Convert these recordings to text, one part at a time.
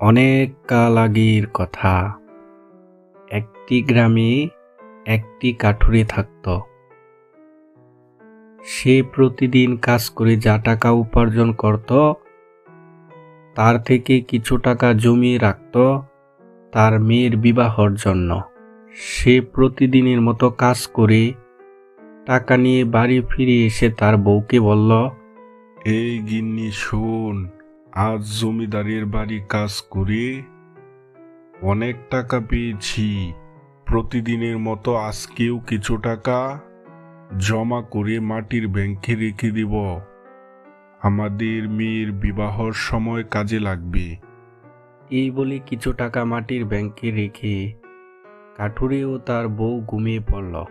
অনেক কাল আগের কথা। একটি গ্রামে একটি কাঠুরে থাকত। সে প্রতিদিন কাজ করে যা টাকা উপার্জন করত, তার থেকে কিছু টাকা জমিয়ে রাখত তার মেয়ের বিবাহর জন্য। সে প্রতিদিনের মতো কাজ করে টাকা নিয়ে বাড়ি ফিরে এসে তার বউকে বলল, এই গিন্নি, শোন। আজ জমিদারের বাড়ি কাজ করে, অনেক টাকা পেয়েছি। প্রতিদিনের মতো আজকেও কিছু টাকা জমা করে মাটির ব্যাংকে রেখে দিব। আমাদের মেয়ের বিবাহর সময় কাজে লাগবে। এই বলে কিছু টাকা মাটির ব্যাংকে রেখে কাঠুরে ও তার বউ ঘুমিয়ে পড়ল।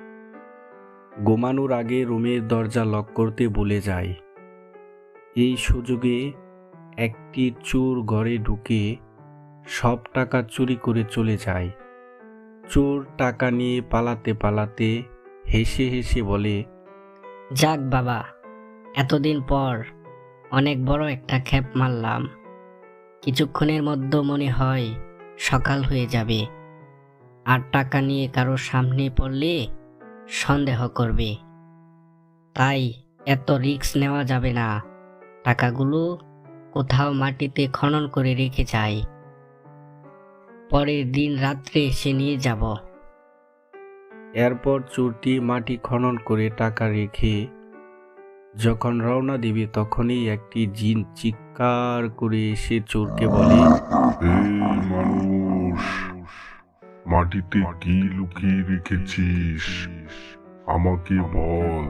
ঘুমানোর আগে রুমের দরজা লক করতে বলে যায়। এই সুযোগে একটি চোর ঘরে ঢুকে সব টাকা চুরি করে চলে যায়। চোর টাকা নিয়ে পালাতে পালাতে হেসে হেসে বলে, যাক বাবা, এতদিন পর অনেক বড় একটা খ্যাপ মারলাম। কিছুক্ষণের মধ্যে মনে হয় সকাল হয়ে যাবে। আর টাকা নিয়ে কারোর সামনে পড়লে সন্দেহ করবে। তাই এত রিস্ক নেওয়া যাবে না। টাকাগুলো কোথাও মাটিতে খনন করে রেখে যাই পরের দিন রাত্রে এসে নিয়ে যাব। এরপর চোরটি মাটি খনন করে টাকা রেখে যখন রওনা দিবে তখনই একটি জিন চিৎকার করে এসে চোরকে বলে এই মানুষ মাটিতে কি লুকিয়ে রেখেছিস? আমাকে বল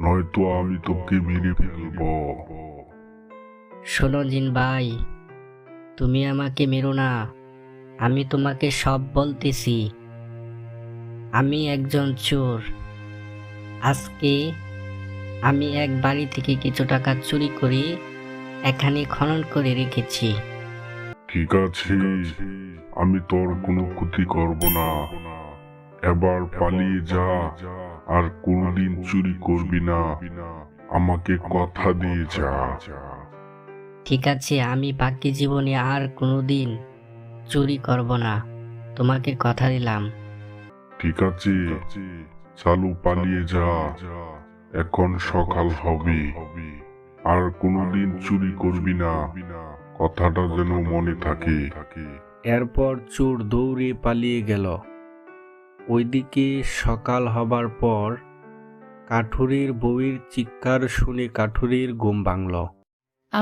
নয়তো আমি তোকে মেরে ফেলব। শোনো জিন ভাই, তুমি আমাকে মেরো না। আমি তোমাকে সব বলতেছি। আমি একজন চোর। আজকে আমি এক বাড়ি থেকে কিছু টাকা চুরি করে এখানে খনন করে রেখেছি। ঠিক আছে, আমি তোর কোনো ক্ষতি করব না। এবার পালিয়ে যা, আর কোনদিন চুরি করবি না। আমাকে কথা দিয়ে যা। ঠিক আছে আমি বাকি জীবনে আর কোনোদিন চুরি করব না। তোমাকে কথা দিলাম। ঠিক আছে চালু পালিয়ে যা। এখন সকাল হবে। আর কোনোদিন চুরি করবি না। কথাটা যেন মনে থাকে। এরপর চোর দৌড়ে পালিয়ে গেল। ওইদিকে সকাল হবার পর কাঠুরের বউয়ের চিৎকার শুনে কাঠুরের ঘুম ভাঙল।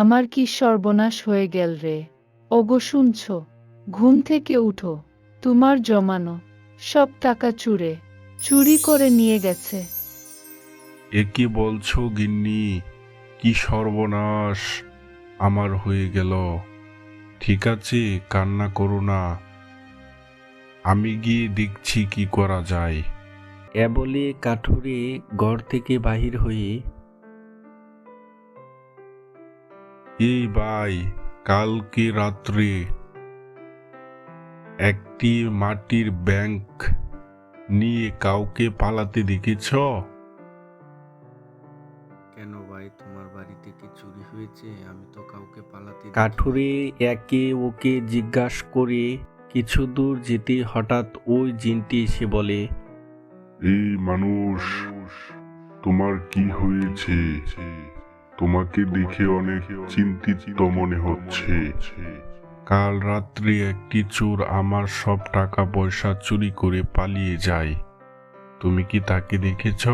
আমার কি সর্বনাশ হয়ে গেল রে? ওগো শুনছ? ঘুম থেকে উঠো। তোমার জমানো সব টাকা চুরে চুরি করে নিয়ে গেছে। এ কি বলছো গিন্নি? কি সর্বনাশ আমার হয়ে গেল। ঠিক আছে কান্না করো না। আমি গিয়ে দেখছি কি করা যায়। এ বলে কাঠুরে ঘর থেকে বাহির হয়ে এই ভাই কালকে রাত্রে একটি মাটির ব্যাংক নিয়ে কাউকে পালাতে দেখেছ? কেন ভাই? তোমার বাড়িতে কি চুরি হয়েছে? আমি তো কাউকে পালাতে কাঠুরে একে ওকে জিজ্ঞাসা করে কিছু দূর যেতে হঠাৎ ওই জিনটি এসে বলে এই মানুষ তোমার কি হয়েছে? তোমাকে দেখে অনেক চিন্তিত মনে হচ্ছে। কাল রাত্রে একটি চোর আমার সব টাকা পয়সা চুরি করে পালিয়ে যায়। তুমি কি তাকে দেখেছ?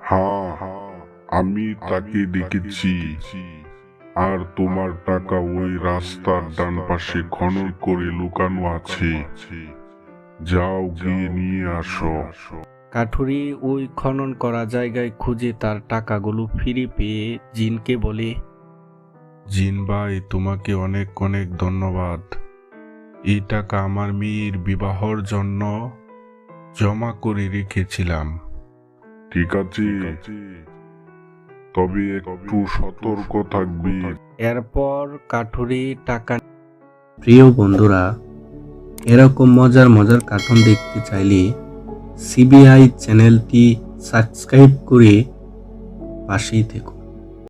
হ্যাঁ আমি তাকে দেখেছি। আর তোমার টাকা ওই রাস্তার ডান পাশে খনন করে লুকানো আছে। যাও গিয়ে নিয়ে আসো। কাঠুরি ওই খনন করা জায়গায় খুঁজে তার টাকাগুলো ফিরে পেয়ে জিনকে বলে জিন ভাই তোমাকে অনেক অনেক ধন্যবাদ। এই টাকা আমার মেয়ের বিবাহর জন্য জমা করে রেখেছিলাম। ঠিক আছে। তবে একটু সতর্ক থাকবি। এরপর কাঠুরি টাকা প্রিয় বন্ধুরা এরকম মজার মজার কার্টুন দেখতে চাইলে সিবিআই চ্যানেলটি সাবস্ক্রাইব করে পাশেই থেকো।